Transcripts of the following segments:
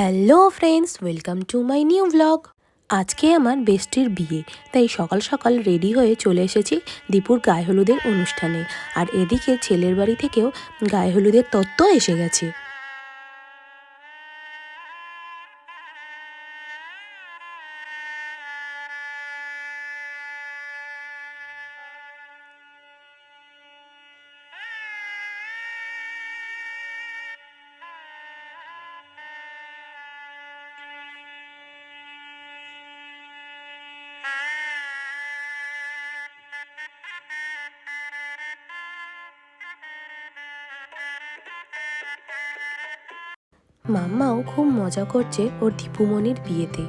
Hello friends, welcome to my new blog. আজকে আমার বেস্টির বিয়ে, তাই সকাল সকাল রেডি হয়ে চলে এসেছি দীপুর গায়ে হলুদের অনুষ্ঠানে। আর এদিকে ছেলের বাড়ি থেকেও গায়ে হলুদের তত্ত্ব এসে গেছে। মাম্মাও খুব মজা করছে ওর দীপুমণির বিয়েতে।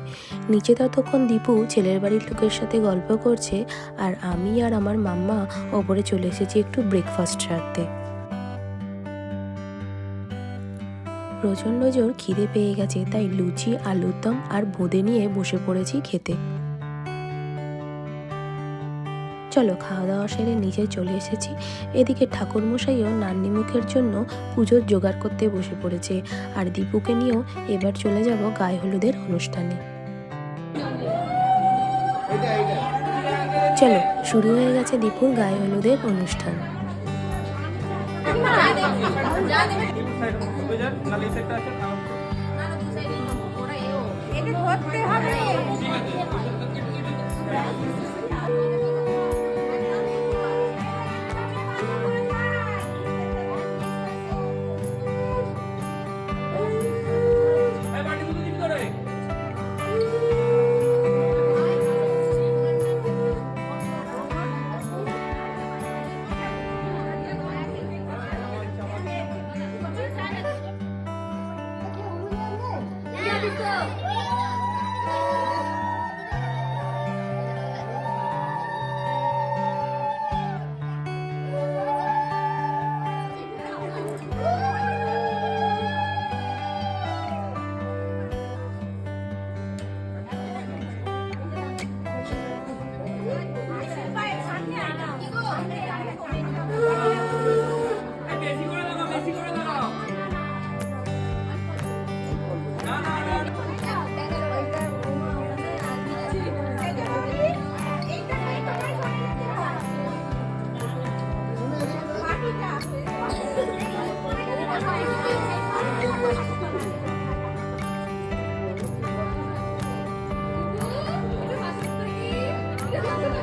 নিচে ততক্ষণ দীপু ছেলের বাড়ির লোকের সাথে গল্প করছে আর আমি আর আমার মাম্মা ওপরে চলে এসেছি একটু ব্রেকফাস্ট সারতে। প্রচণ্ড জোর খিদে পেয়ে গেছে তাই লুচি আলুর দম আর বোঁদে নিয়ে বসে পড়েছি খেতে। চলো খাওয়া দাওয়া সেরে নিচে চলে এসেছি। এদিকে ঠাকুরমশাইও নান্নি মুখের জন্য পুজোর জোগাড় করতে বসে পড়েছে। আর দীপুকে নিয়েও এবার চলে যাব গায়ে হলুদের অনুষ্ঠানে। চলো, শুরু হয়ে গেছে দীপুর গায়ে হলুদের অনুষ্ঠান। Wow. Ha!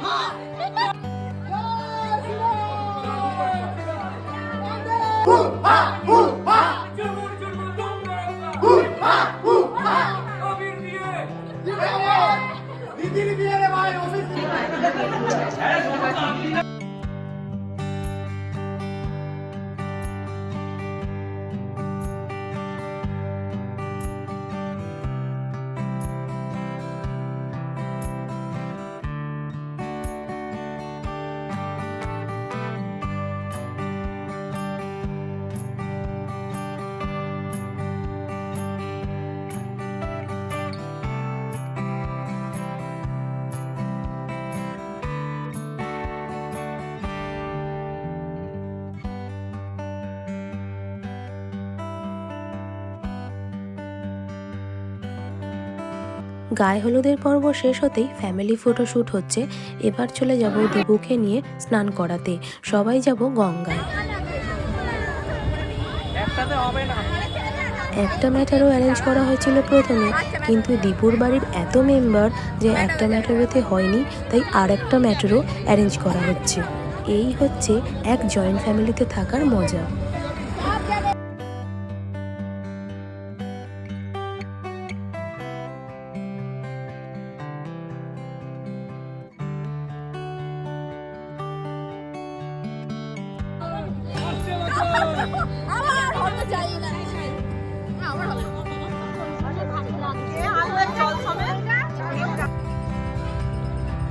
Ha! Papo! গায়ে হলুদের পর্ব শেষ হতেই ফ্যামিলি ফটো শ্যুট হচ্ছে। এবার চলে যাব দীপুকে নিয়ে স্নান করাতে। সবাই যাব গঙ্গায়। একটা ম্যাটারও অ্যারেঞ্জ করা হয়েছিল প্রথমে, কিন্তু দীপুর বাড়ির এত মেম্বার যে একটা ম্যাটারোতে হয়নি, তাই আর একটা ম্যাটারও অ্যারেঞ্জ করা হচ্ছে। এই হচ্ছে এক জয়েন্ট ফ্যামিলিতে থাকার মজা।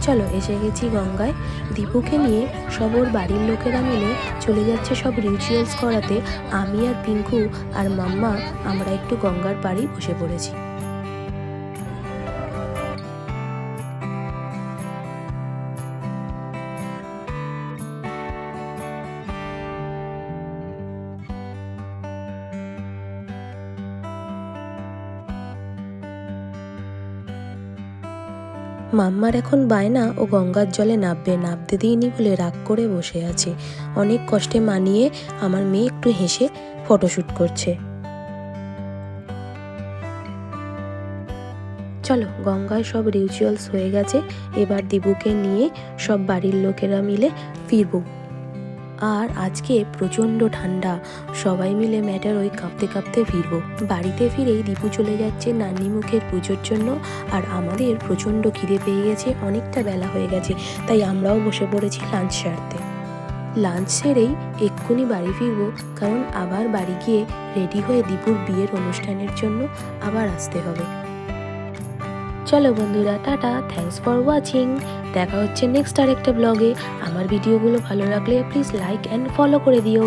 চলো, এসে গেছি গঙ্গায়। দীপুকে নিয়ে সবর বাড়ির লোকেরা মিলে চলে যাচ্ছে সব রিচুয়ালস করাতে। আমি আর পিঙ্কু আর মাম্মা, আমরা একটু গঙ্গার পাড়ে বসে পড়েছি। মাম্মার এখন বায়না ও গঙ্গার জলে নাববে, নাবতে দিইনি বলে রাগ করে বসে আছে। অনেক কষ্টে মানিয়ে আমার মেয়ে একটু হেসে ফটোশ্যুট করছে। চলো, গঙ্গায় সব রিচুয়ালস হয়ে গেছে। এবার দিবুকে নিয়ে সব বাড়ির লোকেরা মিলে ফিরবো। আর আজকে প্রচণ্ড ঠান্ডা। সবাই মিলে ম্যাটার ওই কাঁপতে কাঁপতে ফিরবো। বাড়িতে ফিরেই দীপু চলে যাচ্ছে নান্নি মুখের পুজোর জন্য আর আমাদের প্রচণ্ড খিদে পেয়ে গেছে, অনেকটা বেলা হয়ে গেছে, তাই আমরাও বসে পড়েছি লাঞ্চ সারতে। লাঞ্চ সেরেই এক্ষুনি বাড়ি ফিরবো, কারণ আবার বাড়ি গিয়ে রেডি হয়ে দীপুর বিয়ের অনুষ্ঠানের জন্য আবার আসতে হবে। চলো বন্ধুরা, টাটা থ্যাংকস ফর ওয়াচিং দেখা হচ্ছে নেক্সট আরেকটা ব্লগে আমার ভিডিওগুলো ভালো লাগলে প্লিজ লাইক অ্যান্ড ফলো করে দিও।